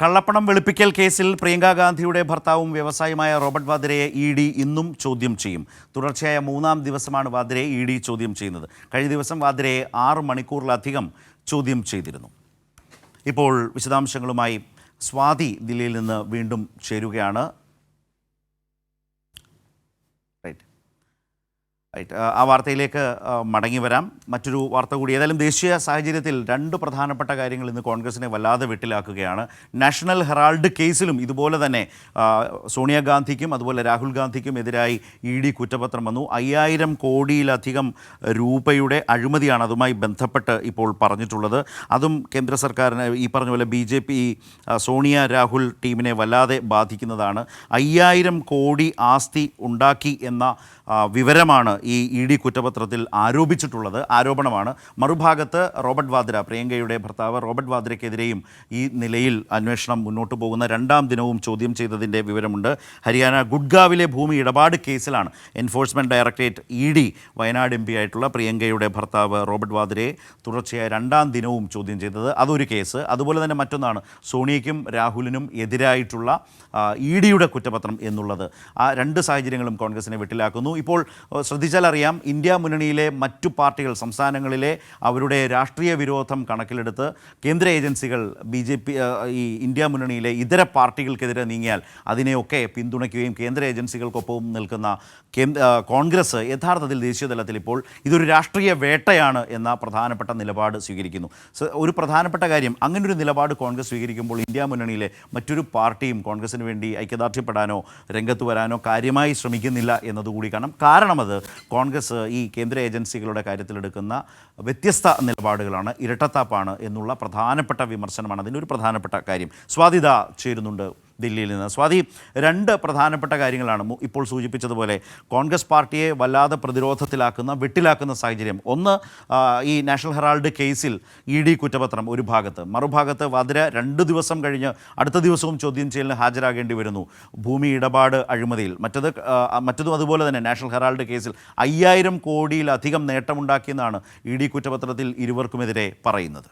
കള്ളപ്പണം വെളുപ്പിക്കൽ കേസിൽ പ്രിയങ്കാ ഗാന്ധിയുടെ ഭർത്താവും വ്യവസായിയുമായ റോബർട്ട് വാദ്രയെ ഇ ഡി ഇന്നും ചോദ്യം ചെയ്യും. തുടർച്ചയായ മൂന്നാം ദിവസമാണ് വാദ്രയെ ഇ ഡി ചോദ്യം ചെയ്യുന്നത്. കഴിഞ്ഞ ദിവസം വാദ്രയെ ആറ് മണിക്കൂറിലധികം ചോദ്യം ചെയ്തിരുന്നു. ഇപ്പോൾ വിശദാംശങ്ങളുമായി സ്വാതി ദില്ലിയിൽ നിന്ന് വീണ്ടും ചേരുകയാണ് റൈറ്റ് റൈറ്റ് ആ, വാർത്തയിലേക്ക് മടങ്ങി വരാം. മറ്റൊരു വാർത്ത കൂടി ഏതായാലും ദേശീയ സാഹചര്യത്തിൽ രണ്ട് പ്രധാനപ്പെട്ട കാര്യങ്ങൾ ഇന്ന് കോൺഗ്രസിനെ വല്ലാതെ വെട്ടിലാക്കുകയാണ്. നാഷണൽ ഹെറാൾഡ് കേസിലും ഇതുപോലെ തന്നെ സോണിയാഗാന്ധിക്കും അതുപോലെ രാഹുൽ ഗാന്ധിക്കും എതിരായി ഇ ഡി കുറ്റപത്രം വന്നു. അയ്യായിരം കോടിയിലധികം രൂപയുടെ അഴിമതിയാണ് അതുമായി ബന്ധപ്പെട്ട് ഇപ്പോൾ പറഞ്ഞിട്ടുള്ളത്. അതും കേന്ദ്ര സർക്കാരിനെ ഈ പറഞ്ഞ പോലെ B J P Sonia Rahul ടീമിനെ വല്ലാതെ ബാധിക്കുന്നതാണ്. അയ്യായിരം കോടി ആസ്തി ഉണ്ടാക്കി എന്ന വിവരമാണ് ഈ ഇ ഡി കുറ്റപത്രത്തിൽ ആരോപിച്ചിട്ടുള്ളത് ആരോപണമാണ്. മറുഭാഗത്ത് റോബർട്ട് വാദ്ര പ്രിയങ്കയുടെ ഭർത്താവ് റോബർട്ട് വാദ്രയ്ക്കെതിരെയും ഈ നിലയിൽ അന്വേഷണം മുന്നോട്ട് പോകുന്ന രണ്ടാം ദിനവും ചോദ്യം ചെയ്തതിന്റെ വിവരമുണ്ട്. ഹരിയാന ഗുഡ്ഗാവിലെ ഭൂമി ഇടപാട് കേസിലാണ് enforcement directorate E D Wayanad M P ആയിട്ടുള്ള പ്രിയങ്കയുടെ ഭർത്താവ് റോബർട്ട് വാദ്രയെ തുടർച്ചയായ രണ്ടാം ദിനവും ചോദ്യം ചെയ്തത്. അതൊരു കേസ്. അതുപോലെ തന്നെ മറ്റൊന്നാണ് സോണിയയ്ക്കും രാഹുലിനും എതിരായിട്ടുള്ള ഇ ഡിയുടെ കുറ്റപത്രം എന്നുള്ളത്. ആ രണ്ട് സാഹചര്യങ്ങളും കോൺഗ്രസിനെ വെട്ടിലാക്കുന്നു. ഇപ്പോൾ ഏഹ്, ശ്രദ്ധിച്ചാൽ അറിയാം ഇന്ത്യ മുന്നണിയിലെ മറ്റു പാർട്ടികൾ സംസ്ഥാനങ്ങളിലെ അവരുടെ രാഷ്ട്രീയ വിരോധം കണക്കിലെടുത്ത് കേന്ദ്ര ഏജൻസികൾ ബി ജെ പി ഈ ഇന്ത്യ മുന്നണിയിലെ ഇതര പാർട്ടികൾക്കെതിരെ നീങ്ങിയാൽ അതിനെയൊക്കെ പിന്തുണയ്ക്കുകയും കേന്ദ്ര ഏജൻസികൾക്കൊപ്പം നിൽക്കുന്ന കോൺഗ്രസ് യഥാർത്ഥത്തിൽ ദേശീയ തലത്തിൽ ഇപ്പോൾ ഇതൊരു രാഷ്ട്രീയ വേട്ടയാണ് എന്ന പ്രധാനപ്പെട്ട നിലപാട് സ്വീകരിക്കുന്നു. ഒരു പ്രധാനപ്പെട്ട കാര്യം അങ്ങനൊരു നിലപാട് കോൺഗ്രസ് സ്വീകരിക്കുമ്പോൾ ഇന്ത്യ മുന്നണിയിലെ മറ്റൊരു പാർട്ടിയും കോൺഗ്രസിന് വേണ്ടി ഐക്യദാർഢ്യപ്പെടാനോ രംഗത്ത് വരാനോ കാര്യമായി ശ്രമിക്കുന്നില്ല എന്നതുകൂടി കാണാം. കാരണം അത് കോൺഗ്രസ് ഈ കേന്ദ്ര ഏജൻസികളുടെ കാര്യത്തിലെടുക്കുന്ന വ്യത്യസ്ത നിലപാടുകളാണ് ഇരട്ടത്താപ്പാണ് എന്നുള്ള പ്രധാനപ്പെട്ട വിമർശനമാണ്. അതിന്റെ ഒരു പ്രധാനപ്പെട്ട കാര്യം. സ്വാതിത ചേരുന്നുണ്ട്. ദില്ലിയിൽ നിന്ന്. സ്വാതി രണ്ട് പ്രധാനപ്പെട്ട കാര്യങ്ങളാണ് ഇപ്പോൾ സൂചിപ്പിച്ചതുപോലെ കോൺഗ്രസ് പാർട്ടിയെ വല്ലാതെ പ്രതിരോധത്തിലാക്കുന്ന വെട്ടിലാക്കുന്ന സാഹചര്യം. ഒന്ന് ഈ നാഷണൽ ഹെറാൾഡ് കേസിൽ ഇ ഡി കുറ്റപത്രം ഒരു ഭാഗത്ത്. മറുഭാഗത്ത് വധര രണ്ട് ദിവസം കഴിഞ്ഞ് അടുത്ത ദിവസവും ചോദ്യം ചെയ്യലിന് ഹാജരാകേണ്ടി വരുന്നു. ഭൂമി ഇടപാട് അഴിമതിയിൽ. മറ്റത് മറ്റതും അതുപോലെ തന്നെ നാഷണൽ ഹെറാൾഡ് കേസിൽ അയ്യായിരം കോടിയിലധികം നേട്ടമുണ്ടാക്കിയെന്നാണ് ഇ ഡി കുറ്റപത്രത്തിൽ ഇരുവർക്കുമെതിരെ പറയുന്നത്.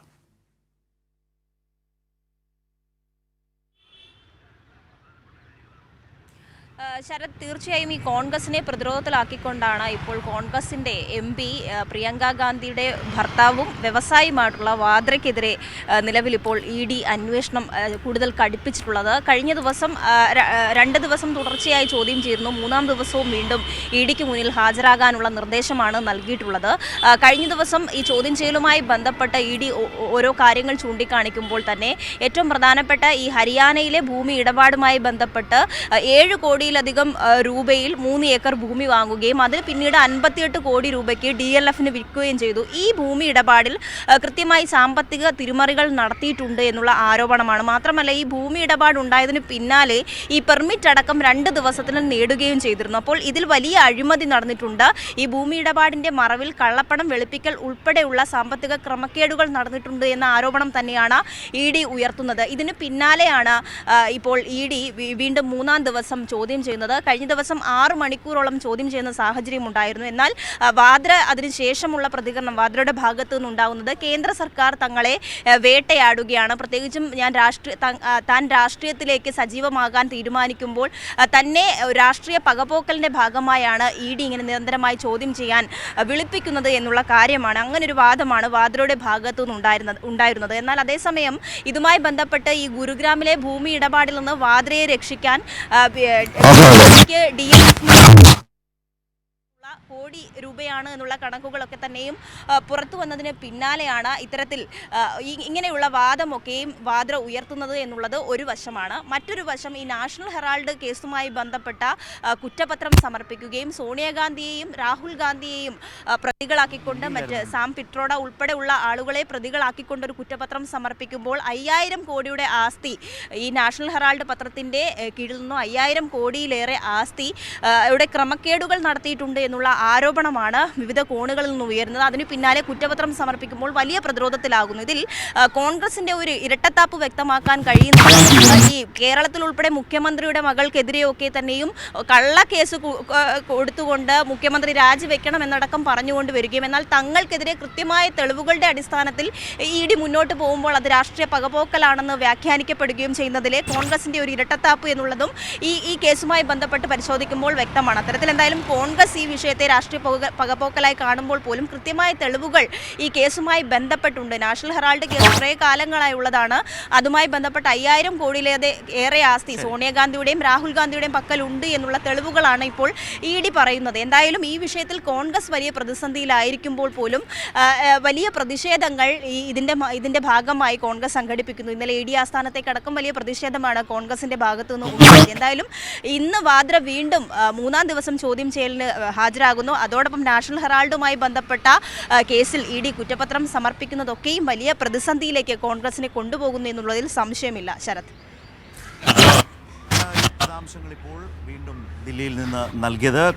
ശരത് തീർച്ചയായും ഈ കോൺഗ്രസിനെ പ്രതിരോധത്തിലാക്കിക്കൊണ്ടാണ് ഇപ്പോൾ കോൺഗ്രസിന്റെ എം പി പ്രിയങ്ക ഗാന്ധിയുടെ ഭർത്താവും വ്യവസായിയുമായിട്ടുള്ള വാദ്രയ്ക്കെതിരെ നിലവിൽ ഇപ്പോൾ ഇ ഡി അന്വേഷണം കൂടുതൽ കടുപ്പിച്ചിട്ടുള്ളത്. കഴിഞ്ഞ ദിവസം രണ്ട് ദിവസം തുടർച്ചയായി ചോദ്യം ചെയ്യുന്നു മൂന്നാം ദിവസവും വീണ്ടും ഇ ഡിക്ക് മുന്നിൽ ഹാജരാകാനുള്ള നിർദ്ദേശമാണ് നൽകിയിട്ടുള്ളത്. കഴിഞ്ഞ ദിവസം ഈ ചോദ്യം ചെയ്യലുമായി ബന്ധപ്പെട്ട ഇ ഡി ഓരോ കാര്യങ്ങൾ ചൂണ്ടിക്കാണിക്കുമ്പോൾ തന്നെ ഏറ്റവും പ്രധാനപ്പെട്ട ഈ ഹരിയാനയിലെ ഭൂമി ഇടപാടുമായി ബന്ധപ്പെട്ട് ഏഴ് ഏഴ് കോടിയിലധികം രൂപയിൽ മൂന്ന് ഏക്കർ ഭൂമി വാങ്ങുകയും അതിൽ പിന്നീട് അൻപത്തിയെട്ട് കോടി രൂപയ്ക്ക് ഡി എൽ എഫിന് വിൽക്കുകയും ചെയ്തു. ഈ ഭൂമി ഇടപാടിൽ കൃത്യമായി സാമ്പത്തിക തിരിമറികൾ നടത്തിയിട്ടുണ്ട് എന്നുള്ള ആരോപണമാണ്. മാത്രമല്ല ഈ ഭൂമി ഇടപാട് ഉണ്ടായതിന് പിന്നാലെ ഈ പെർമിറ്റ് അടക്കം രണ്ട് ദിവസത്തിന് നേടുകയും ചെയ്തിരുന്നു. അപ്പോൾ ഇതിൽ വലിയ അഴിമതി നടന്നിട്ടുണ്ട്. ഈ ഭൂമി ഇടപാടിന്റെ മറവിൽ കള്ളപ്പണം വെളുപ്പിക്കൽ ഉൾപ്പെടെയുള്ള സാമ്പത്തിക ക്രമക്കേടുകൾ നടന്നിട്ടുണ്ട് എന്ന ആരോപണം തന്നെയാണ് ഇ ഡി ഉയർത്തുന്നത്. ഇതിന് പിന്നാലെയാണ് ഇപ്പോൾ ഇ ഡി വീണ്ടും മൂന്നാം ദിവസം ചോദ്യം ചെയ്യുന്നത്. കഴിഞ്ഞ ദിവസം ആറ് മണിക്കൂറോളം ചോദ്യം ചെയ്യുന്ന സാഹചര്യം ഉണ്ടായിരുന്നു. എന്നാൽ വാദ്ര അതിനുശേഷമുള്ള പ്രതികരണം വാദ്രയുടെ ഭാഗത്തു നിന്നുണ്ടാകുന്നത് കേന്ദ്ര സർക്കാർ തങ്ങളെ വേട്ടയാടുകയാണ്. പ്രത്യേകിച്ചും ഞാൻ രാഷ്ട്രീയ താൻ രാഷ്ട്രീയത്തിലേക്ക് സജീവമാകാൻ തീരുമാനിക്കുമ്പോൾ തന്നെ രാഷ്ട്രീയ പകപോക്കലിന്റെ ഭാഗമായാണ് ഇ ഡി ഇങ്ങനെ നിരന്തരമായി ചോദ്യം ചെയ്യാൻ വിളിപ്പിക്കുന്നത് എന്നുള്ള കാര്യമാണ്. അങ്ങനെ ഒരു വാദമാണ് വാദ്രയുടെ ഭാഗത്തു നിന്നുണ്ടായിരുന്നത് ഉണ്ടായിരുന്നത്. എന്നാൽ അതേസമയം ഇതുമായി ബന്ധപ്പെട്ട് ഈ ഗുരുഗ്രാമിലെ ഭൂമി ഇടപാടിൽ നിന്ന് വാദ്രയെ രക്ഷിക്കാൻ ബി- ഡി ഉള്ള കോടി രൂപയാണ് എന്നുള്ള കണക്കുകളൊക്കെ തന്നെയും പുറത്തു വന്നതിന് പിന്നാലെയാണ് ഇത്തരത്തിൽ ഇങ്ങനെയുള്ള വാദമൊക്കെയും വാദ്ര ഉയർത്തുന്നത് എന്നുള്ളത് ഒരു വശമാണ്. മറ്റൊരു വശം ഈ നാഷണൽ ഹെറാൾഡ് കേസുമായി ബന്ധപ്പെട്ട കുറ്റപത്രം സമർപ്പിക്കുകയും സോണിയാഗാന്ധിയെയും രാഹുൽ ഗാന്ധിയെയും പ്രതികളാക്കിക്കൊണ്ട് മറ്റ് സാം പിട്രോഡ ഉൾപ്പെടെയുള്ള ആളുകളെ പ്രതികളാക്കിക്കൊണ്ട് ഒരു കുറ്റപത്രം സമർപ്പിക്കുമ്പോൾ അയ്യായിരം കോടിയുടെ ആസ്തി ഈ നാഷണൽ ഹെറാൾഡ് പത്രത്തിന്റെ കീഴിൽ നിന്നും അയ്യായിരം കോടിയിലേറെ ആസ്തി ഇവിടെ ക്രമക്കേടുകൾ നടത്തിയിട്ടുണ്ട് എന്നുള്ള ആരോപണമാണ് വിവിധ കോണുകളിൽ നിന്ന് ഉയരുന്നത്. അതിന് പിന്നാലെ കുറ്റപത്രം സമർപ്പിക്കുമ്പോൾ വലിയ പ്രതിരോധത്തിലാകുന്നു. ഇതിൽ കോൺഗ്രസിന്റെ ഒരു ഇരട്ടത്താപ്പ് വ്യക്തമാക്കാൻ കഴിയുന്ന ഈ കേരളത്തിൽ ഉൾപ്പെടെ മുഖ്യമന്ത്രിയുടെ മകൾക്കെതിരെയൊക്കെ തന്നെയും കള്ള കേസ് കൊടുത്തുകൊണ്ട് മുഖ്യമന്ത്രി രാജിവെക്കണം എന്നടക്കം പറഞ്ഞുകൊണ്ട് വരികയും എന്നാൽ തങ്ങൾക്കെതിരെ കൃത്യമായ തെളിവുകളുടെ അടിസ്ഥാനത്തിൽ ഇ ഡി മുന്നോട്ട് പോകുമ്പോൾ അത് രാഷ്ട്രീയ പകപോക്കലാണെന്ന് വ്യാഖ്യാനിക്കപ്പെടുകയും ചെയ്യുന്നതിലെ കോൺഗ്രസിന്റെ ഒരു ഇരട്ടത്താപ്പ് എന്നുള്ളതും ഈ ഈ കേസുമായി ബന്ധപ്പെട്ട് പരിശോധിക്കുമ്പോൾ വ്യക്തമാണ്. അത്തരത്തിൽ എന്തായാലും കോൺഗ്രസ് ഈ വിഷയത്തെ രാഷ്ട്രീയ പക- പകപോക്കലായി കാണുമ്പോൾ പോലും കൃത്യമായ തെളിവുകൾ ഈ കേസുമായി ബന്ധപ്പെട്ടുണ്ട്. നാഷണൽ ഹെറാൾഡ് കേസ് കുറേ കാലങ്ങളായി ഉള്ളതാണ്. അതുമായി ബന്ധപ്പെട്ട് അയ്യായിരം കോടിയിലേറെ ഏറെ ആസ്തി സോണിയാഗാന്ധിയുടെയും രാഹുൽ ഗാന്ധിയുടെയും പക്കലുണ്ട് എന്നുള്ള തെളിവുകളാണ് ഇപ്പോൾ ഇ ഡി പറയുന്നത്. എന്തായാലും ഈ വിഷയത്തിൽ കോൺഗ്രസ് വലിയ പ്രതിസന്ധിയിലായിരിക്കുമ്പോൾ പോലും വലിയ പ്രതിഷേധങ്ങൾ ഈ ഇതിന്റെ ഇതിന്റെ ഇതിന്റെ ഭാഗമായി കോൺഗ്രസ് സംഘടിപ്പിക്കുന്നു. ഇന്നലെ ഇ ഡി ആസ്ഥാനത്തേക്കടക്കം വലിയ പ്രതിഷേധമാണ് കോൺഗ്രസിന്റെ ഭാഗത്തു നിന്ന് ഉണ്ടായത് എന്തായാലും ഇന്ന് വാദ്ര വീണ്ടും മൂന്നാം ദിവസം ചോദ്യം ചെയ്യലിന് ആ, ഹാജരാകുന്നു അതോടൊപ്പം നാഷണൽ ഹെറാൾഡുമായി ബന്ധപ്പെട്ട കേസിൽ ഇ ഡി കുറ്റപത്രം സമർപ്പിക്കുന്നതൊക്കെയും വലിയ പ്രതിസന്ധിയിലേക്ക് കോൺഗ്രസിനെ കൊണ്ടുപോകുന്നു എന്നുള്ളതിൽ സംശയമില്ല. ശരത്. വിശദാംശങ്ങൾ ഇപ്പോൾ വീണ്ടും ദില്ലിയിൽ നിന്ന് നൽകിയത്